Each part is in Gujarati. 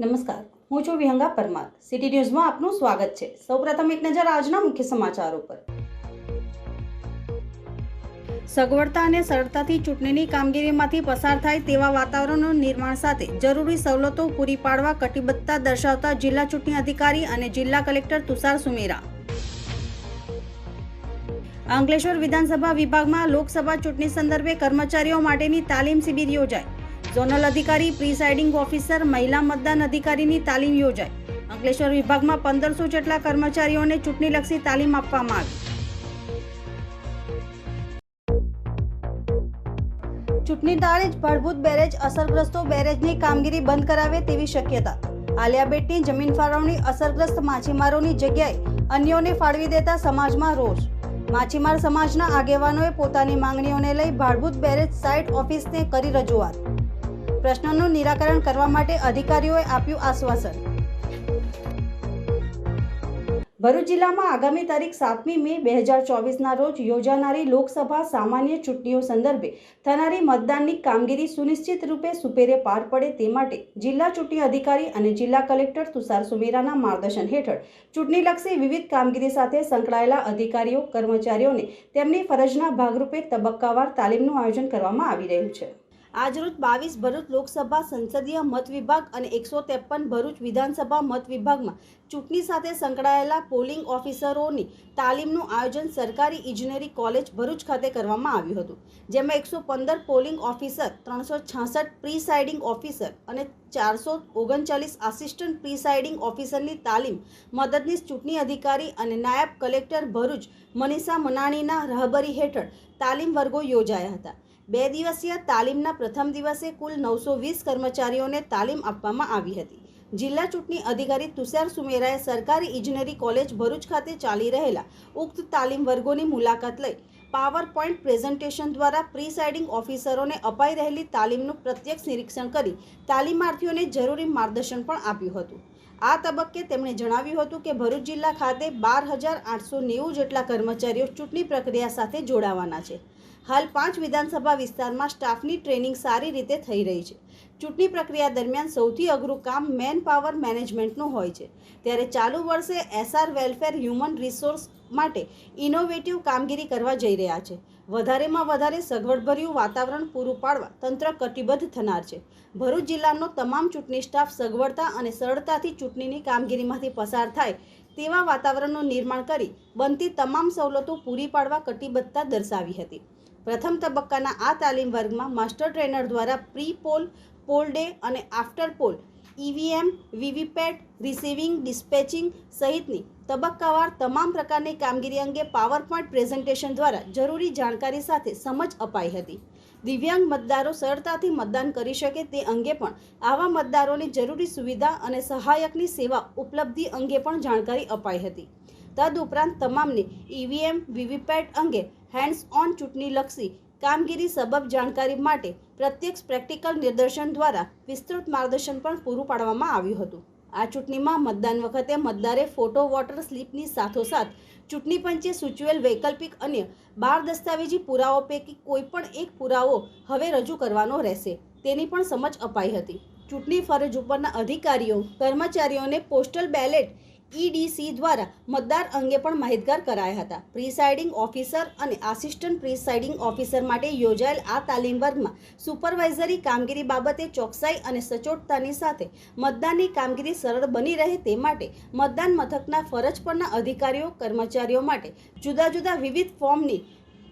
નમસ્કાર. હું છું વિહંગા પરમાર. સિટી ન્યૂઝમાં આપનું સ્વાગત છે. સૌપ્રથમ એક નજર આજના મુખ્ય સમાચારો પર. સગવડતા અને સરળતાથી ચૂંટણીની કામગીરીમાંથી પસાર થાય તેવા વાતાવરણનું નિર્માણ સાથે જરૂરી સવલતો પૂરી પાડવા કટિબદ્ધતા દર્શાવતા જિલ્લા ચૂંટણી અધિકારી અને જિલ્લા કલેક્ટર તુષાર સુમેરા. અંકલેશ્વર વિધાનસભા વિભાગમાં લોકસભા ચૂંટણી સંદર્ભે કર્મચારીઓ માટેની તાલીમ શિબિર યોજાઈ. ઝોનલ અધિકારી, પ્રિસાઇડિંગ ઓફિસર, મહિલા મતદાન અધિકારીની તાલીમ યોજાઈ. અંકલેશ્વર વિભાગમાં પંદરસો જેટલા કર્મચારીઓને ચૂંટણીલક્ષી તાલીમ આપવામાં આવી. ચૂંટણી દાડે જ ભરભૂત બેરેજ, અસરગ્રસ્તો બેરેજની કામગીરી બંધ કરાવે તેવી શક્યતા. આલિયાબેટની જમીન ફાળવણી અસરગ્રસ્ત માછીમારોની જગ્યાએ અન્યોને ફાળવી દેતા સમાજમાં રોષ. માછીમાર સમાજના આગેવાનોએ પોતાની માંગણીઓને લઈ ભાડભૂત બેરેજ સાઇટ ઓફિસને કરી રજૂઆત. પ્રશ્નોનું નિરાકરણ કરવા માટે અધિકારીઓએ આપ્યું આશ્વાસન. ભરૂચ જિલ્લામાં આગામી તારીખ સાતમી મે બે હજાર ચોવીસના રોજ યોજાનારી લોકસભા સામાન્ય ચૂંટણીઓ સંદર્ભે થનારી મતદાનની કામગીરી સુનિશ્ચિત રૂપે સુપેરે પાર પડે તે માટે જિલ્લા ચૂંટણી અધિકારી અને જિલ્લા કલેક્ટર તુષાર સુમેરાના માર્ગદર્શન હેઠળ ચૂંટણીલક્ષી વિવિધ કામગીરી સાથે સંકળાયેલા અધિકારીઓ, કર્મચારીઓને તેમની ફરજના ભાગરૂપે તબક્કાવાર તાલીમનું આયોજન કરવામાં આવી રહ્યું છે. આજરોજ બાવીસ ભરૂચ લોકસભા સંસદીય મત વિભાગ અને એકસો ત્રેપન ભરૂચ વિધાનસભા મત વિભાગમાં ચૂંટણી સાથે સંકળાયેલા પોલિંગ ઓફિસરોની તાલીમનું આયોજન સરકારી ઇજનેરી કોલેજ ભરૂચ ખાતે કરવામાં આવ્યું હતું, જેમાં એકસો પંદર પોલિંગ ઓફિસર, ત્રણસો છાસઠ પ્રિસાઇડિંગ ઓફિસર અને ચારસો ઓગણચાલીસ આસિસ્ટન્ટ પ્રિસાઇડિંગ ઓફિસરની તાલીમ મદદનીશ ચૂંટણી અધિકારી અને નાયબ કલેક્ટર ભરૂચ મનીષા મનાણીના રહબરી હેઠળ તાલીમ વર્ગો યોજાયા હતા. બે દિવસીય તાલીમના પ્રથમ દિવસે કુલ નવસો વીસ કર્મચારીઓને તાલીમ આપવામાં આવી હતી. જિલ્લા ચૂંટણી અધિકારી તુષાર સુમેરાએ સરકારી ઇજનેરી કોલેજ ભરૂચ ખાતે ચાલી રહેલા ઉક્ત તાલીમ વર્ગોની મુલાકાત લઈ પાવર પોઈન્ટ પ્રેઝન્ટેશન દ્વારા પ્રિસાઇડિંગ ઓફિસરોને અપાઈ રહેલી તાલીમનું પ્રત્યક્ષ નિરીક્ષણ કરી તાલીમાર્થીઓને જરૂરી માર્ગદર્શન પણ આપ્યું હતું. આ તબક્કે તેમણે જણાવ્યું હતું કે ભરૂચ જિલ્લા ખાતે બાર હજાર આઠસો નેવું જેટલા કર્મચારીઓ ચૂંટણી પ્રક્રિયા સાથે જોડાવાના છે. હાલ પાંચ વિધાનસભા વિસ્તારમાં સ્ટાફની ટ્રેનિંગ સારી રીતે થઈ રહી છે. ચૂંટણી પ્રક્રિયા દરમિયાન સૌથી અઘરું કામ મેન પાવર મેનેજમેન્ટનું હોય છે. ત્યારે ચાલુ વર્ષે એસઆર વેલફેર હ્યુમન રિસોર્સ માટે ઇનોવેટિવ કામગીરી કરવા જઈ રહ્યા છે. વધારેમાં વધારે સગવડભર્યું વાતાવરણ પૂરું પાડવા તંત્ર કટિબદ્ધ થનાર છે. ભરૂચ જિલ્લાનો તમામ ચૂંટણી સ્ટાફ સગવડતા અને સરળતાથી ચૂંટણીની કામગીરીમાંથી પસાર થાય તેવા વાતાવરણનું નિર્માણ કરી બનતી તમામ સવલતો પૂરી પાડવા કટિબદ્ધતા દર્શાવી હતી. પ્રથમ તબક્કાના આ તાલીમ વર્ગમાં માસ્ટર ટ્રેનર દ્વારા પ્રી પોલ પોલ ડે અને after poll EVM VVPAT receiving, dispatching સહિતની તબક્કાવાર તમામ પ્રકારની કામગીરી અંગે પાવરપોઈન્ટ પ્રેઝન્ટેશન દ્વારા જરૂરી જાણકારી સાથે સમજ અપાઈ હતી. દિવ્યાંગ મતદારો સરળતાથી મતદાન કરી શકે તે અંગે પણ આવા મતદારોને જરૂરી સુવિધા અને સહાયકની સેવા ઉપલબ્ધિ અંગે પણ જાણકારી અપાઈ હતી. તદઉપરાંત તમામને ઈવીએમ વીવીપેટ અંગે હેન્ડ્સ ઓન ચૂંટણીલક્ષી કામગીરી સબબ જાણકારી માટે પ્રત્યક્ષ પ્રેક્ટિકલ નિદર્શન દ્વારા વિસ્તૃત માર્ગદર્શન પણ પૂરું પાડવામાં આવ્યું હતું. આ ચૂંટણીમાં મતદાન વખતે મતદારે ફોટો, વોટર સ્લીપની સાથોસાથ ચૂંટણી પંચે સૂચવેલ વૈકલ્પિક અન્ય બાર દસ્તાવેજી પુરાવો પૈકી કોઈ પણ એક પુરાવો હવે રજૂ કરવાનો રહેશે. તેની પણ સમજ અપાઈ હતી. ચૂંટણી ફરજ ઉપરના અધિકારીઓ, કર્મચારીઓને પોસ્ટલ બેલેટ ઈડીસી દ્વારા મતદાર અંગે પણ માહિતગાર કરાયા હતા. પ્રિસાઇડિંગ ઓફિસર અને આસિસ્ટન્ટ પ્રિસાઇડિંગ ઓફિસર માટે યોજાયેલ આ તાલીમ વર્ગમાં સુપરવાઇઝરી કામગીરી બાબતે ચોકસાઈ અને સચોટતાની સાથે મતદાનની કામગીરી સરળ બની રહે તે માટે મતદાન મથકના ફરજ પરના અધિકારીઓ, કર્મચારીઓ માટે જુદા જુદા વિવિધ ફોર્મની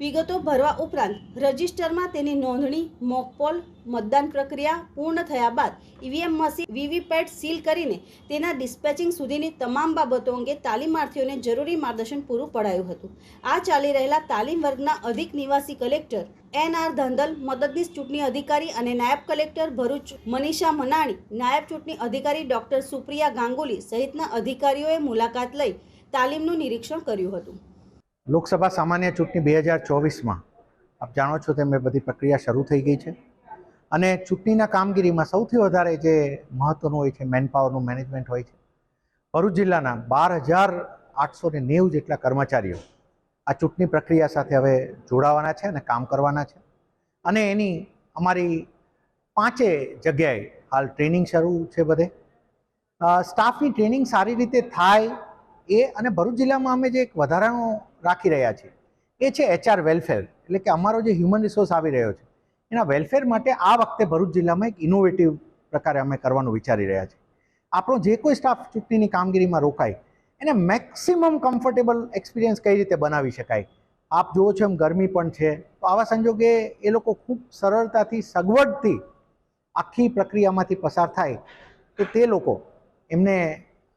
વિગતો ભરવા ઉપરાંત રજિસ્ટરમાં તેની નોંધણી, મોકપોલ, મતદાન પ્રક્રિયા પૂર્ણ થયા બાદ ઈવીએમ મશીન, વીવીપેટ સીલ કરીને તેના ડિસ્પેચિંગ સુધીની તમામ બાબતો અંગે તાલીમાર્થીઓને જરૂરી માર્ગદર્શન પૂરું પડાયું હતું. આ ચાલી રહેલા તાલીમ વર્ગના અધિક નિવાસી કલેક્ટર એન આર ધાંધલ, મદદનીશ ચૂંટણી અધિકારી અને નાયબ કલેક્ટર ભરૂચ મનીષા મનાણી, નાયબ ચૂંટણી અધિકારી ડોક્ટર સુપ્રિયા ગાંગુલી સહિતના અધિકારીઓએ મુલાકાત લઈ તાલીમનું નિરીક્ષણ કર્યું હતું. લોકસભા સામાન્ય ચૂંટણી બે હજાર ચોવીસમાં, આપ જાણો છો તેમ એ બધી પ્રક્રિયા શરૂ થઈ ગઈ છે. અને ચૂંટણીના કામગીરીમાં સૌથી વધારે જે મહત્ત્વનું હોય છે મેનપાવરનું મેનેજમેન્ટ હોય છે. ભરૂચ જિલ્લાના બાર હજાર આઠસો ને નેવું જેટલા કર્મચારીઓ આ ચૂંટણી પ્રક્રિયા સાથે હવે જોડાવાના છે અને કામ કરવાના છે. અને એની અમારી પાંચે જગ્યાએ હાલ ટ્રેનિંગ શરૂ છે બધે. સ્ટાફની ટ્રેનિંગ સારી રીતે થાય એ અને ભરૂચ જિલ્લામાં અમે જે એક વધારાનું રાખી રહ્યા છીએ એ છે એચઆર વેલફેર એટલે કે અમારો જે હ્યુમન રિસોર્સ આવી રહ્યો છે. એના વેલફેર માટે આ વખતે ભરૂચ જિલ્લામાં એક ઇનોવેટિવ પ્રકારે અમે કરવાનું વિચારી રહ્યા છીએ. આપણો જે કોઈ સ્ટાફ ચૂંટણીની કામગીરીમાં રોકાય, એને મેક્સિમમ કમ્ફર્ટેબલ એક્સપિરિયન્સ કઈ રીતે બનાવી શકાય? આપ જુઓ છો એમ ગરમી પણ છે. તો આવા સંજોગે એ લોકો ખૂબ સરળતાથી, સગવડથી આખી પ્રક્રિયામાંથી પસાર થાય, તો તે લોકો એમને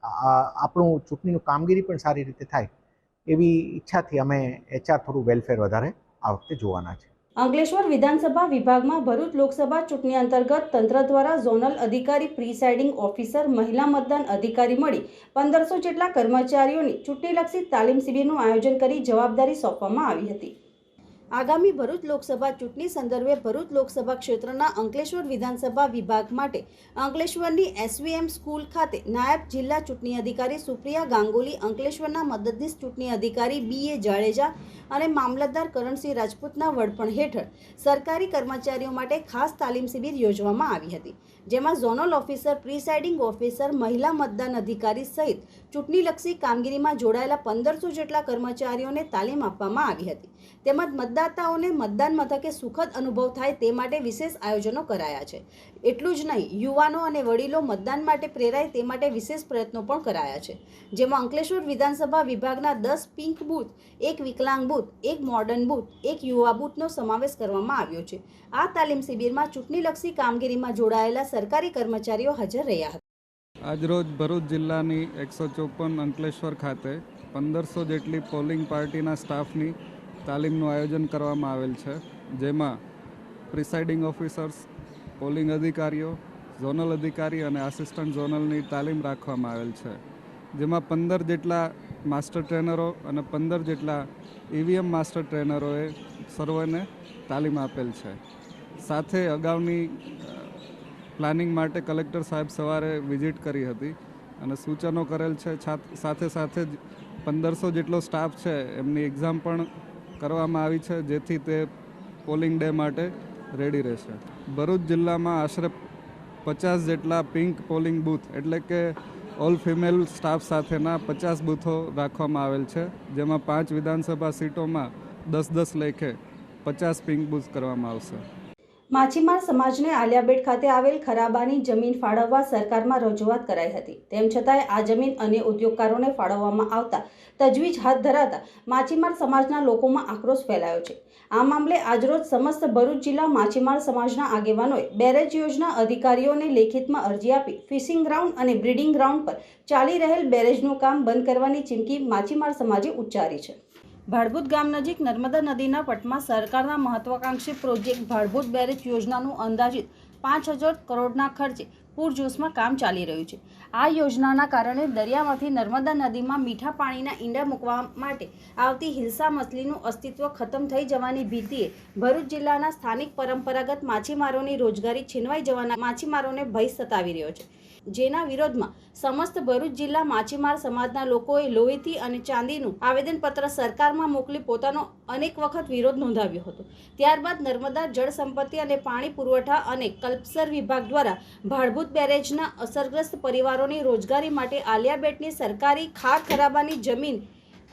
આપણું ચૂંટણીનું કામગીરી પણ સારી રીતે થાય. એવી ઈચ્છાથી અમે એચઆર થોડું વેલફેર વધારે આ વખતે જોવાના છે. અંકલેશ્વર વિધાનસભા વિભાગમાં ભરૂચ લોકસભા ચૂંટણી અંતર્ગત તંત્ર દ્વારા ઝોનલ અધિકારી પ્રિસાઇડિંગ ઓફિસર મહિલા મતદાન અધિકારી મળી પંદરસો જેટલા કર્મચારીઓની ચૂંટણીલક્ષી તાલીમ શિબિરનું આયોજન કરી જવાબદારી સોંપવામાં આવી હતી. આગામી ભરૂચ લોકસભા ચૂંટણી સંદર્ભે ભરૂચ લોકસભા ક્ષેત્રના અંકલેશ્વર વિધાનસભા વિભાગ માટે અંકલેશ્વરની એસવીએમ સ્કૂલ ખાતે નાયબ જિલ્લા ચૂંટણી અધિકારી સુપ્રિયા ગાંગુલી, અંકલેશ્વરના મદદનીશ ચૂંટણી અધિકારી બી એ જાડેજા અને મામલતદાર કરણસિંહ રાજપૂતના વડપણ હેઠળ સરકારી કર્મચારીઓ માટે ખાસ તાલીમ શિબિર યોજવામાં આવી હતી, જેમાં ઝોનલ ઓફિસર, પ્રિસાઇડિંગ ઓફિસર, મહિલા મતદાન અધિકારી સહિત ચૂંટણીલક્ષી કામગીરીમાં જોડાયેલા પંદરસો જેટલા કર્મચારીઓને તાલીમ આપવામાં આવી હતી. તેમજ મતદાતાઓને મતદાન મથકે સુખદ અનુભવ થાય તે માટે વિશેષ આયોજનો કરાયા છે. એટલું જ નહીં, યુવાનો અને વડીલો મતદાન માટે પ્રેરાય તે માટે વિશેષ પ્રયત્નો પણ કરાયા છે. જેમાં અંકલેશ્વર વિધાનસભા વિભાગના દસ પિંક બૂથ, એક વિકલાંગ બૂથ, એક મોડર્ન બૂથ, એક યુવા બૂથનો સમાવેશ કરવામાં આવ્યો છે. આ તાલીમ શિબિરમાં ચૂંટણીલક્ષી કામગીરીમાં જોડાયેલા સરકારી કર્મચારીઓ હાજર રહ્યા હતા. આજરોજ ભરૂચ જિલ્લાની એકસો ચોપન અંકલેશ્વર ખાતે પંદરસો જેટલી પોલિંગ પાર્ટીના સ્ટાફની તાલીમનું આયોજન કરવામાં આવેલ છે, જેમાં પ્રિસાઇડિંગ ઓફિસર્સ, પોલિંગ અધિકારીઓ, ઝોનલ અધિકારી અને આસિસ્ટન્ટ ઝોનલની તાલીમ રાખવામાં આવેલ છે, જેમાં પંદર જેટલા માસ્ટર ટ્રેનરો અને પંદર જેટલા ઈવીએમ માસ્ટર ટ્રેનરોએ સર્વને તાલીમ આપેલ છે. સાથે અગાઉની પ્લાનિંગ માટે કલેક્ટર સાહેબ સવારે વિઝિટ કરી હતી અને સૂચનો કરેલ છે સાથે સાથે જ પંદરસો જેટલો સ્ટાફ છે, એમની એક્ઝામ પણ કરવામાં આવી છે, જેથી તે પોલિંગ ડે માટે રેડી રહેશે. ભરૂચ જિલ્લામાં આશરે પચાસ જેટલા પિંક પોલિંગ બૂથ, એટલે કે ઓલ ફિમેલ સ્ટાફ સાથેના પચાસ બૂથો રાખવામાં આવેલ છે, જેમાં પાંચ વિધાનસભા સીટોમાં દસ દસ લેખે પચાસ પિંક બૂથ કરવામાં આવશે. માછીમાર સમાજને આલિયાબેટ ખાતે આવેલ ખરાબાની જમીન ફાળવવા સરકારમાં રજૂઆત કરાઈ હતી. તેમ છતાંય આ જમીન અન્ય ઉદ્યોગકારોને ફાળવવામાં આવતા તજવીજ હાથ ધરાતા માછીમાર સમાજના લોકોમાં આક્રોશ ફેલાયો છે. આ મામલે આજરોજ સમસ્ત ભરૂચ જિલ્લા માછીમાર સમાજના આગેવાનોએ બેરેજ યોજના અધિકારીઓને લેખિતમાં અરજી આપી ફિશિંગ ગ્રાઉન્ડ અને બ્રીડિંગ ગ્રાઉન્ડ પર ચાલી રહેલ બેરેજનું કામ બંધ કરવાની ચીમકી માછીમાર સમાજે ઉચ્ચારી છે. ભાડભૂત ગામ નજીક નર્મદા નદીના પટમાં સરકારના મહત્વાકાંક્ષી પ્રોજેક્ટ ભાડભૂત બેરેજ યોજનાનું અંદાજિત પાંચ હજાર કરોડના ખર્ચે પૂરજોશમાં કામ ચાલી રહ્યું છે. આ યોજનાના કારણે દરિયામાંથી નર્મદા નદીમાં મીઠા પાણીના ઈંડા મૂકવા માટે આવતી હિલસા મછલીનું અસ્તિત્વ ખતમ થઈ જવાની ભીતિએ ભરૂચ જિલ્લાના સ્થાનિક પરંપરાગત માછીમારોની રોજગારી છીનવાઈ જવાના માછીમારોને ભય સતાવી રહ્યો છે. જેના વિરોધમાં સમસ્ત ભરૂચ જિલ્લા માછીમાર સમાજના લોકોએ લોહીથી અને ચાંદીનું આવેદનપત્ર સરકારમાં મોકલી પોતાનો અનેક વખત વિરોધ નોંધાવ્યો હતો. ત્યારબાદ નર્મદા જળ સંપત્તિ અને પાણી પુરવઠા અને કલ્પસર વિભાગ દ્વારા ભાડભૂત બેરેજના અસરગ્રસ્ત પરિવારોની રોજગારી માટે આલિયાબેટની સરકારી ખાર ખરાબાની જમીન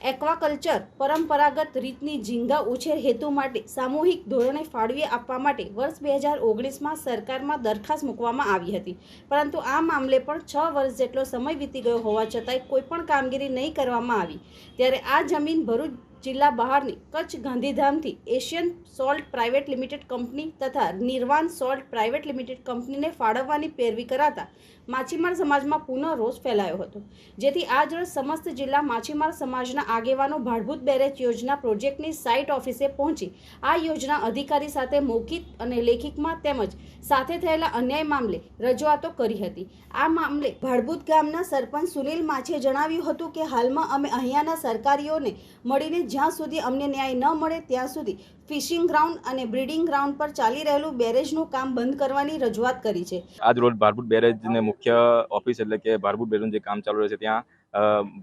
એક્વાકલ્ચર પરંપરાગત રીતની ઝીંગા ઉછેર હેતુ માટે સામૂહિક ધોરણે ફાળવી આપવા માટે વર્ષ બે હજાર ઓગણીસમાં સરકારમાં દરખાસ્ત મૂકવામાં આવી હતી. પરંતુ આ મામલે પણ છ વર્ષ જેટલો સમય વીતી ગયો હોવા છતાંય કોઈપણ કામગીરી નહીં કરવામાં આવી. ત્યારે આ જમીન ભરૂચ જિલ્લા બહારની Kutch ગાંધીધામથી Asian salt private limited company તથા નિર્વાણ સોલ્ટ પ્રાઇવેટ લિમિટેડ કંપનીને ફાળવવાની પેરવી કરાતા માછીમાર સમાજમાં પુનઃ રોષ ફેલાયો હતો. જેથી આજરોજ સમસ્ત જિલ્લા માછીમાર સમાજના આગેવાનો ભાડભૂત બેરેજ યોજના પ્રોજેક્ટની સાઇટ ઓફિસે પહોંચી. આ યોજના અધિકારી સાથે મૌખિક અને લેખિકમાં તેમજ સાથે થયેલા અન્યાય મામલે રજૂઆતો કરી હતી. આ મામલે ભાડભૂત ગામના સરપંચ સુનિલ માછીએ જણાવ્યું હતું કે હાલમાં અમે અહીંયાના સરકારીઓને મળીને જ્યાં સુધી અમને ન્યાય ન મળે, ત્યાં સુધી ફિશિંગ ગ્રાઉન્ડ અને બ્રીડિંગ ગ્રાઉન્ડ પર ચાલી રહેલું બેરેજનું કામ બંધ કરવાની રજૂઆત કરી છે. આજ રોજ ભારભૂત બેરેજને મુખ્ય ઓફિસ એટલે કે ભારભૂત બેરેજનું જે કામ ચાલુ રહે છે ત્યાં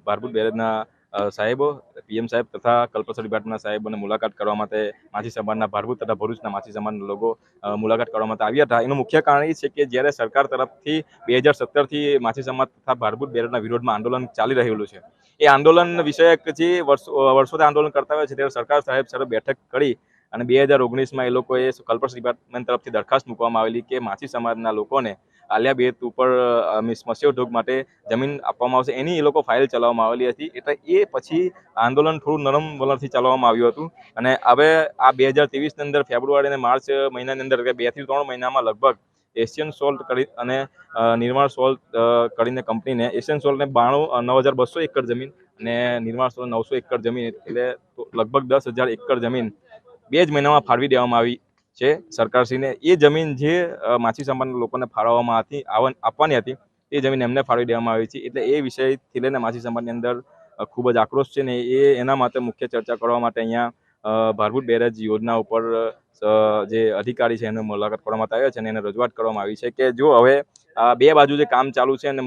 ભારભૂત બેરેજના સાહેબો, પીએમ સાહેબ તથા કલ્પસર ડિપાર્ટમેન્ટના સાહેબોને મુલાકાત કરવા માટે માછી સમાજના ભારભૂત તથા ભરૂચના માછી સમાજના લોકો મુલાકાત કરવા માટે આવ્યા હતા. એનું મુખ્ય કારણ એ છે કે જ્યારે સરકાર તરફથી બે હજાર સત્તરથી માછી સમાજ તથા ભારભૂત બેરડના વિરોધમાં આંદોલન ચાલી રહેલું છે. એ આંદોલન વિષયક જે વર્ષો વર્ષોથી આંદોલન કરતા હોય છે ત્યારે સરકાર સાહેબ સાથે બેઠક કરી અને બે હજાર ઓગણીસમાં એ લોકોએ કલ્પસ ડિપાર્ટમેન્ટ તરફથી દરખાસ્ત મૂકવામાં આવેલી કે માછી સમાજના લોકોને આલિયા બેત ઉપર મીન્સ મત્સ્ય ઉદ્યોગ માટે જમીન આપવામાં આવશે. એની એ લોકો ફાઇલ ચલાવવામાં આવેલી હતી. એટલે એ પછી આંદોલન થોડું નરમ વલણથી ચલાવવામાં આવ્યું હતું. અને હવે આ બે હજાર ત્રેવીસની અંદર ફેબ્રુઆરી અને માર્ચ મહિનાની અંદર બેથી ત્રણ મહિનામાં લગભગ એશિયન સોલ્ટ કરી અને નિર્માણ સોલ્ટ કરીને કંપનીને એશિયન સોલ્ટને બાણું નવ હજાર બસો એકર જમીન અને નિર્માણ સોલ્ટ નવસો એકર જમીન એટલે લગભગ દસ હજાર એકર જમીન બે જ મહિનામાં ફાળવી દેવામાં આવી. છે સરકારશ્રીને એ જમીન જે માછી સમાજના લોકોને ફાળવવામાં હતી આપવાની હતી, એ જમીન એમને ફાળવી દેવામાં આવી છે. એટલે એ વિષયથી લઈને માછી સંબંધની અંદર ખૂબ જ આક્રોશ છે ને એ એના માટે મુખ્ય ચર્ચા કરવા માટે અહીંયા ભારભૂત બેરેજ યોજના ઉપર જે અધિકારી છે એને મુલાકાત કરવામાં આવ્યા છે અને એને રજૂઆત કરવામાં આવી છે કે જો હવે આ બે બાજુ જે કામ ચાલુ છે અને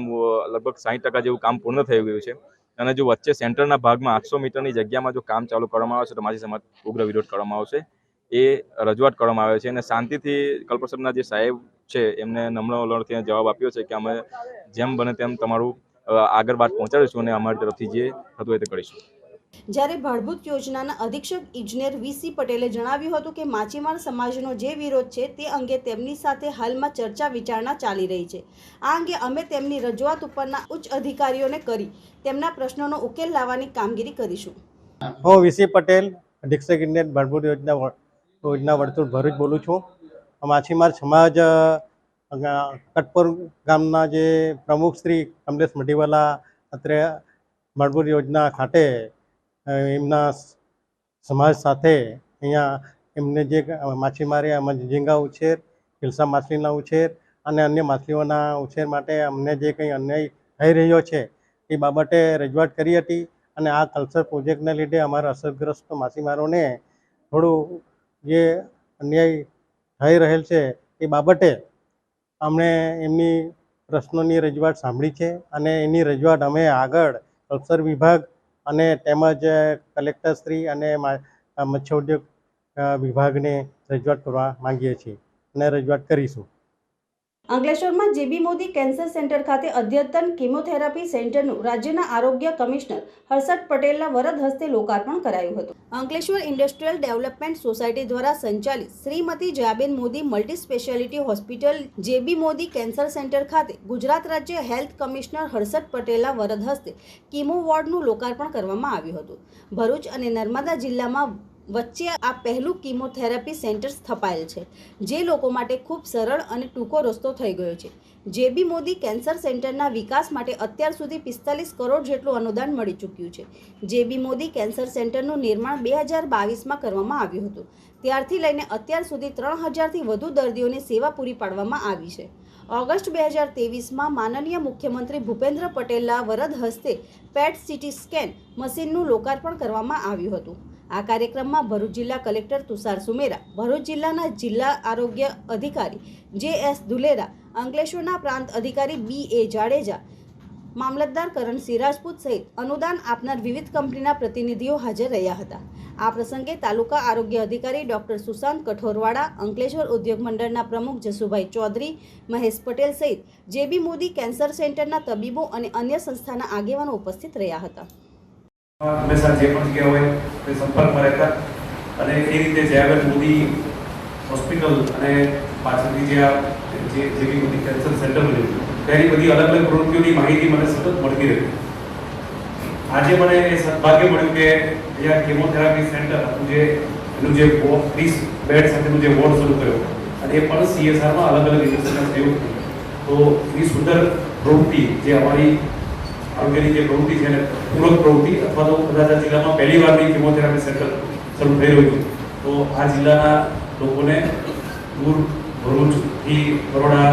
લગભગ સાહીઠ ટકા જેવું કામ પૂર્ણ થઈ ગયું છે અને જો વચ્ચે સેન્ટરના ભાગમાં આઠસો મીટરની જગ્યામાં જો કામ ચાલુ કરવામાં આવે છે તો માછી સમાજ ઉગ્ર વિરોધ કરવામાં આવશે. એ રજૂઆત કરવામાં આવે છે અને શાંતિથી કલ્પસરના જે સાહેબ છે એમને નમ્ર વલણથી જવાબ આપ્યો છે કે અમે જેમ બને તેમ તમારું આગળ વાત પહોંચાડીશું અને અમારી તરફથી જે થતું હોય તે કરીશું. જ્યારે ભાડભૂત યોજનાના અધિક્ષક ઇજનેર વીસી પટેલે જણાવ્યું હતું કે માછીમાર સમાજનો જે વિરોધ છે તે અંગે તેમની સાથે હાલમાં ચર્ચા વિચારણા ચાલી રહી છે. આ અંગે અમે તેમની રજૂઆત ઉપરના ઉચ્ચ અધિકારીઓને કરી તેમના પ્રશ્નોનો ઉકેલ લાવવાની કામગીરી કરીશું. હું વીસી પટેલ અધિક્ષક ઇજનેર ભાડભૂત યોજના યોજના વર્તુળ ભરૂચ બોલું છું. માછીમાર સમાજ કટપુર ગામના જે પ્રમુખ શ્રી કમલેશ મઢીવાલા અત્રે મળભૂર યોજના ખાતે એમના સમાજ સાથે અહીંયા એમને જે માછીમારી ઝીંગા ઉછેર, હિલસા માછલીના ઉછેર અને અન્ય માછલીઓના ઉછેર માટે અમને જે કંઈ અન્યાય થઈ રહ્યો છે એ બાબતે રજૂઆત કરી હતી અને આ કલ્ચર પ્રોજેક્ટને લીધે અમારા અસરગ્રસ્ત માછીમારોને થોડું જે અન્યાય થઈ રહેલ છે એ બાબતે અમને એમની પ્રશ્નોની રજૂઆત સાંભળી છે અને એની રજૂઆત અમે આગળ કલ્ચર વિભાગ અને તેમજ કલેક્ટરશ્રી અને મત્સ્યોદ્યોગ વિભાગને રજૂઆત કરવા માંગીએ છીએ અને રજૂઆત કરીશું. અંકલેશ્વરમાં જેબી મોદી કેન્સર સેન્ટર ખાતે અદ્યતન કિમોથેરાપી સેન્ટરનું રાજ્યના આરોગ્ય કમિશનર હર્ષદ પટેલના વરદ હસ્તે લોકાર્પણ કરાયું હતું. અંકલેશ્વર ઇન્ડસ્ટ્રીયલ ડેવલપમેન્ટ સોસાયટી દ્વારા સંચાલિત Shrimati Jayaben Modi multi speciality hospital JB Modi cancer centre ખાતે ગુજરાત રાજ્ય હેલ્થ કમિશનર હર્ષદ પટેલના વરદ હસ્તે કિમો વોર્ડનું લોકાર્પણ કરવામાં આવ્યું હતું. ભરૂચ અને નર્મદા જિલ્લામાં વચ્ચે આ પહેલું કિમોથેરાપી સેન્ટર સ્થપાયેલ છે, જે લોકો માટે ખૂબ સરળ અને ટૂંકો રસ્તો થઈ ગયો છે. જેબી મોદી કેન્સર સેન્ટરના વિકાસ માટે અત્યાર સુધી પિસ્તાલીસ કરોડ જેટલું અનુદાન મળી ચૂક્યું છે. જેબી મોદી કેન્સર સેન્ટરનું નિર્માણ બે હજાર બાવીસમાં કરવામાં આવ્યું હતું. ત્યારથી લઈને અત્યાર સુધી ત્રણ હજારથી વધુ દર્દીઓને સેવા પૂરી પાડવામાં આવી છે. ઓગસ્ટ બે હજાર તેવીસમાં માનનીય મુખ્યમંત્રી ભૂપેન્દ્ર પટેલના વરદ હસ્તે પેટ સીટી સ્કેન મશીનનું લોકાર્પણ કરવામાં આવ્યું હતું. આ કાર્યક્રમમાં ભરૂચ જિલ્લા કલેક્ટર તુષાર સુમેરા, ભરૂચ જિલ્લાના જિલ્લા આરોગ્ય અધિકારી જે એસ ધુલેરા અંકલેશ્વરના પ્રાંત અધિકારી બી એ જાડેજા, મામલતદાર કરણ સિરાજપૂત સહિત અનુદાન આપનાર વિવિધ કંપનીના પ્રતિનિધિઓ હાજર રહ્યા હતા. આ પ્રસંગે તાલુકા આરોગ્ય અધિકારી ડોક્ટર સુશાંત કઠોરવાડા અંકલેશ્વર ઉદ્યોગ મંડળના પ્રમુખ જસુભાઈ ચૌધરી, મહેશ પટેલ સહિત જેબી મોદી કેન્સર સેન્ટરના તબીબો અને અન્ય સંસ્થાના આગેવાનો ઉપસ્થિત રહ્યા હતા. હંમેશા જે પણ જગ્યા હોય તે સંપર્કમાં રહેતા. અને એ રીતે જયાબેન મોદી હોસ્પિટલ અને પાછળથી જે આ જે જેવી બી મોદી કેન્સર સેન્ટર બન્યું તેની બધી અલગ અલગ પ્રવૃત્તિઓની માહિતી મને સતત મળતી રહી. આજે મને એ સદભાગ્ય મળ્યું કે અહીંયા કેમોથેરાપી સેન્ટર હતું જે, એનું જે ત્રીસ બેડ સાથેનું જે વોર્ડ શરૂ કર્યો. અને એ પણ સીએસઆરમાં અલગ અલગ ઇન્વેસ્ટમેન્ટ થયું. તો એવી સુંદર પ્રવૃત્તિ જે અમારી આરોગ્યની જે પ્રવૃત્તિ છે એને પૂરક પ્રવૃત્તિ અથવા તો કદાચ જિલ્લામાં પહેલી વારની કિમોથેરાપી સેન્ટર શરૂ થઈ રહ્યું છે તો આ જિલ્લાના લોકોને દૂર ભરૂચથી બરોડા,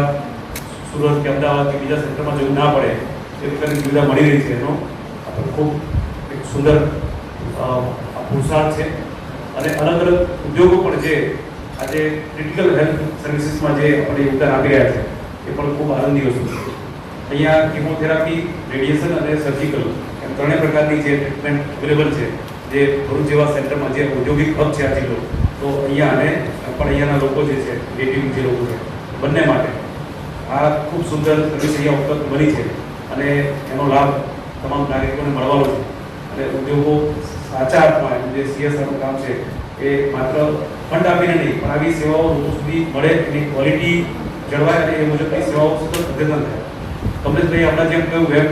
સુરત કે અમદાવાદ કે બીજા સેન્ટરમાં જવું ના પડે એ પ્રકારની સુવિધા મળી રહી છે. એનો ખૂબ એક સુંદર પુરુષાર્થ છે. અને અલગ અલગ ઉદ્યોગો પણ જે આજે ક્રિટિકલ હેલ્થ સર્વિસીસમાં જે આપણે યોગદાન આપી રહ્યા છે, એ પણ ખૂબ આનંદની વસ્તુ છે. અહીંયા કિમોથેરાપી રેડિયેશન અને સર્જિકલ એમ ત્રણેય પ્રકારની જે ટ્રીટમેન્ટ અવેલેબલ છે, જે ભરૂચ જેવા સેન્ટરમાં જે ઔદ્યોગિક હબ છે આ જિલ્લો. તો અહીંયા અને પણ અહીંયાના લોકો જે છે નેટિવ જે લોકો છે, બંને માટે આ ખૂબ સુંદર સર્વિસ અહીંયા ઉપલબ્ધ બની છે અને એનો લાભ તમામ નાગરિકોને મળવાનો છે. અને ઉદ્યોગો સાચા અર્થમાં એનું જે સીએસઆરનું કામ છે, એ માત્ર ફંડ આપીને નહીં, પણ આવી સેવાઓ લોકો સુધી મળે એની ક્વોલિટી જળવાય અને એ મુજબની સેવાઓ સતત અદ્યતન થાય. કમલેશભાઈ આપણા જેમ કહ્યું એમ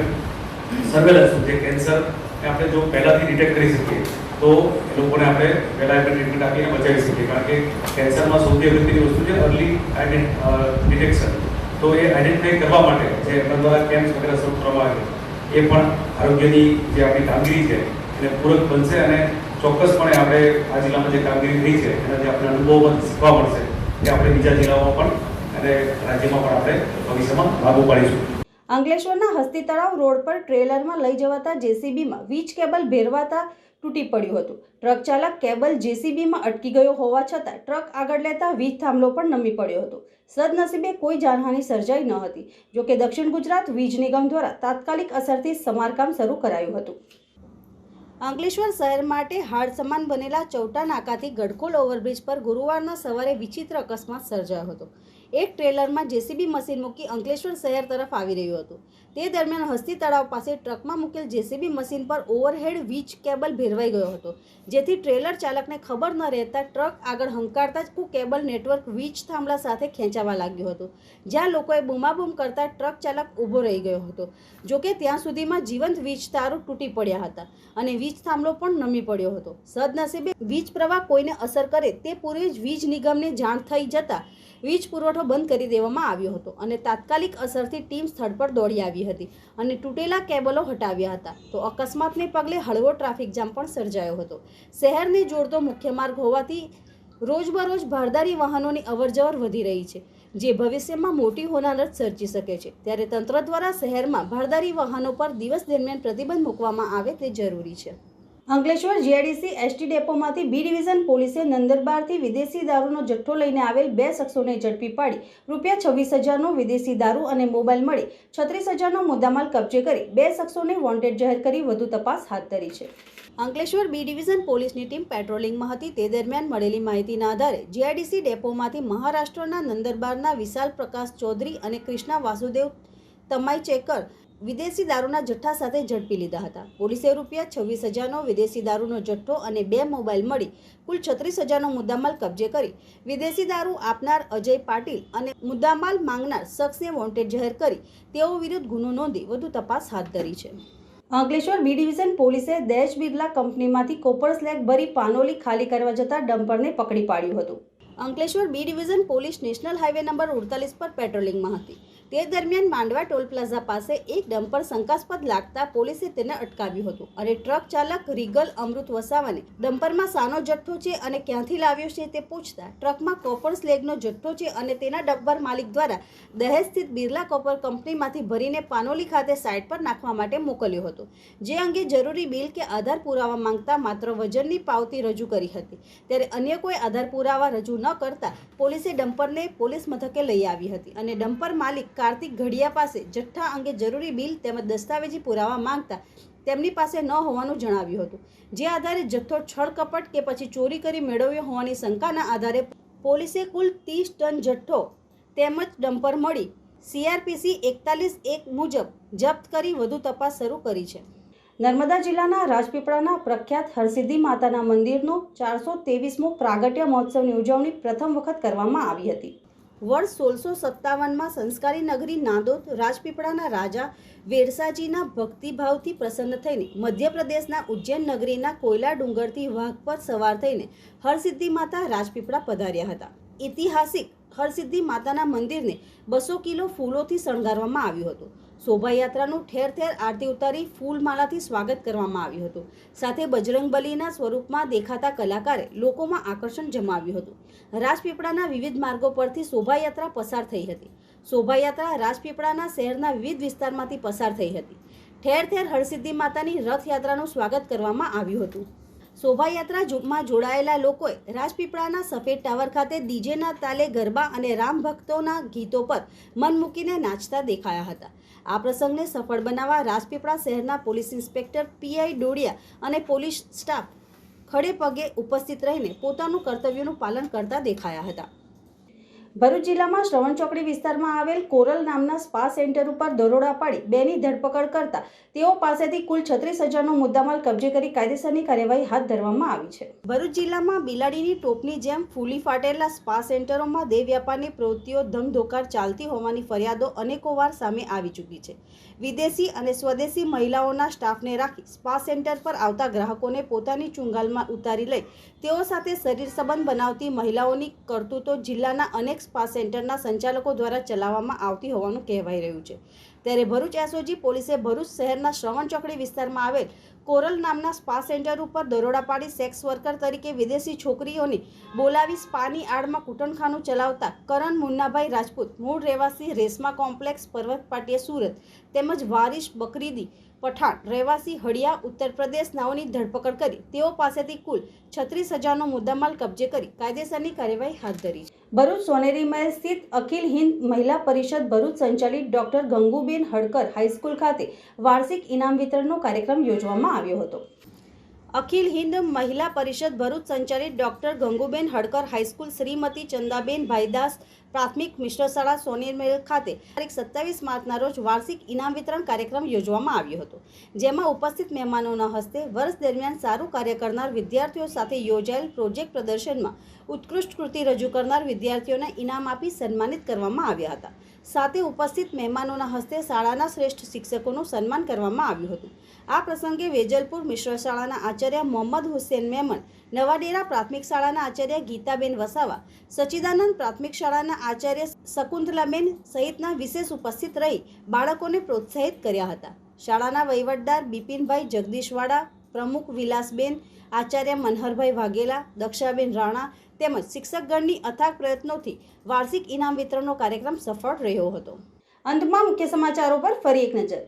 સર્વેલન્સ જે કેન્સર આપણે જો પહેલાથી ડિટેક્ટ કરી શકીએ, તો એ લોકોને આપણે પહેલાં આપણે ટ્રીટમેન્ટ આપીને બચાવી શકીએ. કારણ કે કેન્સરમાં સૌથી અગત્યની વસ્તુ છે અર્લી ડિટેક્શન તો એ આઈડેન્ટિફાઈ કરવા માટે જે એમના દ્વારા કેમ્પ વગેરે શરૂ કરવામાં આવે એ પણ આરોગ્યની જે આપણી કામગીરી છે, એને પૂરક બનશે અને ચોક્કસપણે આપણે આ જિલ્લામાં જે કામગીરી થઈ છે, એના જે આપણે અનુભવોમાંથી શીખવા મળશે, એ આપણે બીજા જિલ્લાઓમાં પણ અને રાજ્યમાં પણ આપણે ભવિષ્યમાં લાગુ પાડીશું. અંકલેશ્વરના હસ્તી તળાવ રોડ પર ટ્રેલરમાં લઈ જવાતા જેસીબીમાં વીજ કેબલ ભેરવાતા તૂટી પડ્યું હતું. ટ્રક ચાલક કેબલ જેસીબીમાં અટકી ગયો હોવા છતાં ટ્રક આગળ લેતા વીજ થાંભલો પણ નમી પડ્યો હતો. સદનસીબે કોઈ જાનહાનિ સર્જાઈ ન હતી જોકે દક્ષિણ ગુજરાત વીજ નિગમ દ્વારા તાત્કાલિક અસરથી સમારકામ શરૂ કરાયું હતું. અંકલેશ્વર શહેર માટે હાડ સમાન બનેલા ચૌટા નાકાથી ગઢકોલ ઓવરબ્રિજ પર ગુરુવારના સવારે વિચિત્ર અકસ્માત સર્જાયો હતો. એક ટ્રેલરમાં જેસીબી મશીન મૂકી અંકલેશ્વર શહેર તરફ આવી રહ્યું હતું. તે દરમિયાન હસ્તી તળાવ પાસે ટ્રકમાં મૂકેલ જેસીબી મશીન પર ઓવરહેડ વીજ કેબલ ભેરવાઈ ગયો હતો. જેથી ટ્રેલર ચાલકને ખબર ન રહેતા ટ્રક આગળ હંકારતા જ કુ કેબલ નેટવર્ક વીજ થાંભલા સાથે ખેંચાવા લાગ્યું હતું. જ્યાં લોકોએ બૂમાબૂમ કરતા ટ્રક ચાલક ઊભો રહી ગયો હતો. જોકે ત્યાં સુધીમાં જીવંત વીજ તારો તૂટી પડ્યા હતા અને વીજ થાંભલો પણ નમી પડ્યો હતો. સદનસીબે વીજ પ્રવાહ કોઈને અસર કરે તે પૂર્વે જ વીજ નિગમને જાણ થઈ જતા વીજ પુરવઠો બંધ કરી દેવામાં આવ્યો હતો અને તાત્કાલિક અસરથી ટીમ સ્થળ પર દોડી આવી હતી અને તૂટેલા કેબલો હટાવ્યા હતા. તો અકસ્માતને પગલે હળવો ટ્રાફિક જામ પણ સર્જાયો હતો. શહેરને જોડતો મુખ્ય માર્ગ હોવાથી રોજબરોજ ભારદારી વાહનોની અવરજવર વધી રહી છે, જે ભવિષ્યમાં મોટી હોનારત સર્જી શકે છે. ત્યારે તંત્ર દ્વારા શહેરમાં ભારદારી વાહનો પર દિવસ દરમિયાન પ્રતિબંધ મૂકવામાં આવે તે જરૂરી છે. અંકલેશ્વર જીઆઈડીસી એસટી ડેપોમાંથી બી ડિવિઝન પોલીસે નંદરબારથી વિદેશી દારૂનો જથ્થો લઈને આવેલ બે શખ્સોને ઝડપી પાડી. રૂપિયા છવ્વીસ હજારનો વિદેશી દારૂ અને મોબાઈલ મળી. છત્રીસ હજારનો મુદ્દામાલ કબજે કરી બે શખ્સોને વોન્ટેડ જાહેર કરી વધુ તપાસ હાથ ધરી છે. અંકલેશ્વર બી ડિવિઝન પોલીસની ટીમ પેટ્રોલિંગમાં હતી. તે દરમિયાન મળેલી માહિતીના આધારે જીઆઈડીસી ડેપોમાંથી મહારાષ્ટ્રના નંદરબારના વિશાલ પ્રકાશ ચૌધરી અને કૃષ્ણા વાસુદેવ તમાઈ ચેકર વિદેશી દારૂના જથ્થા સાથે ઝડપી લીધા હતા. પોલીસે રૂપિયા છવ્વીસ હજારનો વિદેશી દારૂનો જથ્થો અને બે મોબાઈલ મળી કુલ છત્રીસ હજારનો મુદ્દામાલ કબજે કરી. વિદેશી દારૂ આપનાર અજય પાટીલ અને મુદ્દામાલ માંગનાર શખ્સને વોન્ટેડ જાહેર કરી. તેઓ વિરુદ્ધ ગુનો નોંધી વધુ તપાસ હાથ ધરી છે. અંકલેશ્વર બી ડિવિઝન પોલીસે દેશ બિરલા કંપનીમાંથી કોપર સ્લેગ ભરી પાનોલી ખાલી કરવા જતા ડમ્પરને પકડી પાડ્યું હતું. Ankleshwar B division police national highway number ઉડતાલીસ પર પેટ્રોલિંગમાં હતી. તે દરમિયાન માંડવા ટોલ પ્લાઝા પાસે એક ડમ્પર શંકાસ્પદ લાગતા પોલીસે તેને અટકાવ્યું હતું અને ટ્રક ચાલક રીગલ અમૃત વસાવાને ડમ્પરમાં સાનો જથ્થો છે અને ક્યાંથી લાવ્યો છે તે પૂછતા ટ્રકમાં કોપર સ્લેગનો જથ્થો છે અને તેના ડબ્બર માલિક દ્વારા દહેજ સ્થિત બિરલા કોપર કંપનીમાંથી ભરીને પાનોલી ખાતે સાઇટ પર નાખવા માટે મોકલ્યો હતો. જે અંગે જરૂરી બિલ કે આધાર પુરાવા માંગતા માત્ર વજનની પાવતી રજૂ કરી હતી. ત્યારે અન્ય કોઈ આધાર પુરાવા રજૂ ન કરતા પોલીસે ડમ્પરને પોલીસ મથકે લઈ આવી હતી અને ડમ્પર માલિક કાર્તિક ઘડિયા પાસે જથ્થા અંગે જરૂરી બિલ તેમજ દસ્તાવેજી પુરાવા માંગતા તેમની પાસે ન હોવાનું જણાવ્યું હતું. જે આધારે જથ્થો છળકપટ કે પછી ચોરી કરી મેળવ્યો હોવાની શંકાના આધારે પોલીસે કુલ ત્રીસ ટન જથ્થો તેમજ ડમ્પર મળી સીઆરપીસી એકતાલીસ એક મુજબ જપ્ત કરી વધુ તપાસ શરૂ કરી છે. નર્મદા જિલ્લાના રાજપીપળાના પ્રખ્યાત હરસિદ્ધિ માતાના મંદિરનો ચારસો ત્રેવીસમો પ્રાગટ્ય મહોત્સવની ઉજવણી પ્રથમ વખત કરવામાં આવી હતી. વર્ષ સોળસો સત્તાવનમાં સંસ્કારી નગરી નાંદોદ રાજપીપળાના રાજા વેરસાજીના ભક્તિભાવથી પ્રસન્ન થઈને મધ્યપ્રદેશના ઉજ્જૈન નગરીના કોયલા ડુંગરથી વાઘ પર સવાર થઈને હરસિદ્ધિ માતા રાજપીપળા પધાર્યા હતા. ઐતિહાસિક હરસિદ્ધિ માતાના મંદિરને બસો કિલો ફૂલોથી શણગારવામાં આવ્યું હતું. શોભાયાત્રાનું ઠેર ઠેર આરતી ઉતારી ફૂલમાળાથી સ્વાગત કરવામાં આવ્યું હતું. સાથે બજરંગબલીના સ્વરૂપમાં દેખાતા કલાકારે લોકોમાં આકર્ષણ જમાવ્યું હતું. રાજપીપળાના વિવિધ માર્ગો પરથી શોભાયાત્રા પસાર થઈ હતી. શોભાયાત્રા રાજપીપળાના શહેરના વિવિધ વિસ્તારમાંથી પસાર થઈ હતી. ઠેર ઠેર હરસિદ્ધિ માતાની રથયાત્રાનું સ્વાગત કરવામાં આવ્યું હતું. શોભાયાત્રા જૂથમાં જોડાયેલા લોકોએ રાજપીપળાના સફેદ ટાવર ખાતે ડીજેના તાલે ગરબા અને રામ ભક્તોના ગીતો પર મન મૂકીને નાચતા દેખાયા હતા. આ પ્રસંગને સફળ બનાવવા રાજપીપળા શહેરના પોલીસ ઇન્સ્પેક્ટર પીઆઈ ડોડિયા અને પોલીસ સ્ટાફ ખડે પગે ઉપસ્થિત રહીને પોતાનું કર્તવ્યનું પાલન કરતા દેખાયા હતા. ભરૂચ જિલ્લામાં શ્રવણ ચોકડી વિસ્તારમાં આવેલ કોરલ નામના સ્પા સેન્ટર ઉપર દરોડા પાડી બેની ધરપકડ કરતા તેઓ પાસેથી કુલ છત્રીસ હજારનો મુદ્દામાલ કબજે કરી કાયદેસરની કાર્યવાહી હાથ ધરવામાં આવી છે. ભરૂચ જિલ્લામાં બિલાડીની ટોપની જેમ ફૂલી ફાટેલા સ્પા સેન્ટરોમાં દેહ વ્યાપારની પ્રવૃત્તિઓ ધમધોકાર ચાલતી હોવાની ફરિયાદો અનેકો વાર સામે આવી ચૂકી છે. વિદેશી અને સ્વદેશી મહિલાઓના સ્ટાફને રાખી સ્પા સેન્ટર પર આવતા ગ્રાહકોને પોતાની ચુંગાલમાં ઉતારી લઈ તેઓ સાથે શરીર સંબંધ બનાવતી મહિલાઓની કરતૂતો જિલ્લાના અનેક સ્પા સેન્ટરના સંચાલકો દ્વારા ચલાવવામાં આવતી હોવાનું કહેવાઈ રહ્યું છે. ત્યારે ભરૂચ એસઓજી પોલીસે ભરૂચ શહેરના શ્રવણ ચોકડી વિસ્તારમાં આવેલ કોરલ નામના સ્પા સેન્ટર ઉપર દરોડા પાડી સેક્સ વર્કર તરીકે વિદેશી છોકરીઓની બોલાવી સ્પાની આડમાં કૂટણખાનું ચલાવતા કરણ મુન્નાભાઈ રાજપૂત, મૂળ રહેવાસી રેશમા કોમ્પ્લેક્સ પર્વત પાટીએ સુરત તેમજ વારિશ બકરીદી પઠાણ રહેવાસી હળિયા ઉત્તર પ્રદેશ નાઓની ધરપકડ કરી. તેઓ પાસેથી કુલ છત્રીસ હજારનો મુદ્દામાલ કબજે કરી કાયદેસરની કાર્યવાહી હાથ ધરી છે. ભરૂચ સોનેરી સ્થિત અખિલ હિન્દ મહિલા પરિષદ ભરૂચ સંચાલિત ડોક્ટર ગંગુબેન હડકર હાઈસ્કૂલ ખાતે વાર્ષિક ઇનામ વિતરણનો કાર્યક્રમ યોજવામાં આવ્યો હતો. અખિલ હિન્દ મહિલા પરિષદ ભરૂચ સંચાલિત doctor Gangaben Hadkar high school Shrimati Chandaben Bhaidas પ્રાથમિક મિશ્ર શાળા સોનેરમેલ ખાતે તારીખ સત્તાવીસ માર્ચના રોજ વાર્ષિક ઇનામ વિતરણ કાર્યક્રમ યોજવામાં આવ્યો હતો, જેમાં ઉપસ્થિત મહેમાનોના હસ્તે વર્ષ દરમિયાન સારું કાર્ય કરનાર વિદ્યાર્થીઓ સાથે યોજાયેલ પ્રોજેક્ટ પ્રદર્શનમાં ઉત્કૃષ્ટ કૃતિ રજૂ કરનાર વિદ્યાર્થીઓને ઇનામ આપી સન્માનિત કરવામાં આવ્યા હતા. સાથે ઉપસ્થિત મહેમાનોના હસ્તે શાળાના શ્રેષ્ઠ શિક્ષકોનું સન્માન કરવામાં આવ્યું હતું. આ પ્રસંગે વેજલપુર મિશ્ર શાળાના આચાર્ય મોહમ્મદ હુસેન મેમન નવાડેરા પ્રાથમિક શાળાના આચાર્ય ગીતાબેન વસાવા સચ્ચિદાનંદ પ્રાથમિક શાળાના આચાર્ય શકુંતલાબેન સહિતના વિશેષ ઉપસ્થિત રહી બાળકોને પ્રોત્સાહિત કર્યા હતા. શાળાના વહીવટદાર બિપિનભાઈ જગદીશવાડા પ્રમુખ વિલાસબેન, આચાર્ય મનહરભાઈ વાઘેલા, દક્ષાબેન રાણા તેમજ શિક્ષકગણની અથાગ પ્રયત્નોથી વાર્ષિક ઇનામ વિતરણનો કાર્યક્રમ સફળ રહ્યો હતો. અંતમાં મુખ્ય સમાચારો પર ફરી એક નજર.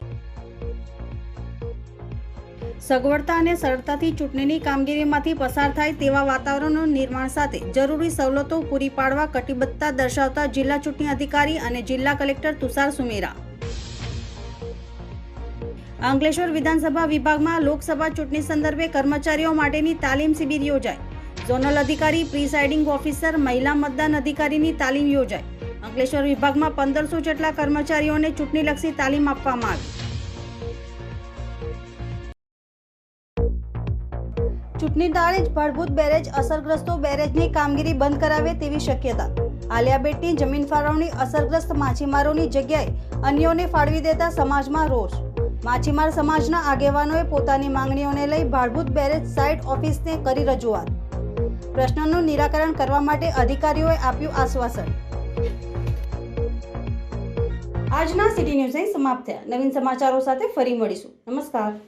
સગવડતા અને સરળતાથી ચૂંટણીની કામગીરીમાંથી પસાર થાય તેવા વાતાવરણનું નિર્માણ સાથે જરૂરી સવલતો પૂરી પાડવા કટિબદ્ધતા દર્શાવતા જિલ્લા ચૂંટણી અધિકારી અને જિલ્લા કલેક્ટર તુષાર સુમેરા. અંકલેશ્વર વિધાનસભા વિભાગમાં લોકસભા ચૂંટણી સંદર્ભે કર્મચારીઓ માટેની તાલીમ શિબિર યોજાઈ. ઝોનલ અધિકારી, પ્રિસાઇડિંગ ઓફિસર, મહિલા મતદાન અધિકારીની તાલીમ યોજાઈ. અંકલેશ્વર વિભાગમાં પંદરસો જેટલા કર્મચારીઓને ચૂંટણીલક્ષી તાલીમ આપવામાં આવી. ચૂંટણી દાડે જ ભળભૂત બેરેજ, અસરગ્રસ્તો બેરેજની કામગીરી બંધ કરાવે તેવી શક્યતા. આલિયાબેટની જમીન ફાળવણી અસરગ્રસ્ત માછીમારોની જગ્યાએ અન્યોને ફાળવી દેતા સમાજમાં રોષ. માછીમાર સમાજના આગેવાનોએ પોતાની માંગણીઓને લઈ ભાડભૂત બેરેજ સાઇટ ઓફિસને કરી રજૂઆત. પ્રશ્નોનું નિરાકરણ કરવા માટે અધિકારીઓએ આપ્યું આશ્વાસન. આજના સિટી ન્યૂઝ અહીં સમાપ્ત થયા. નવીન સમાચારો સાથે ફરી મળીશું. નમસ્કાર.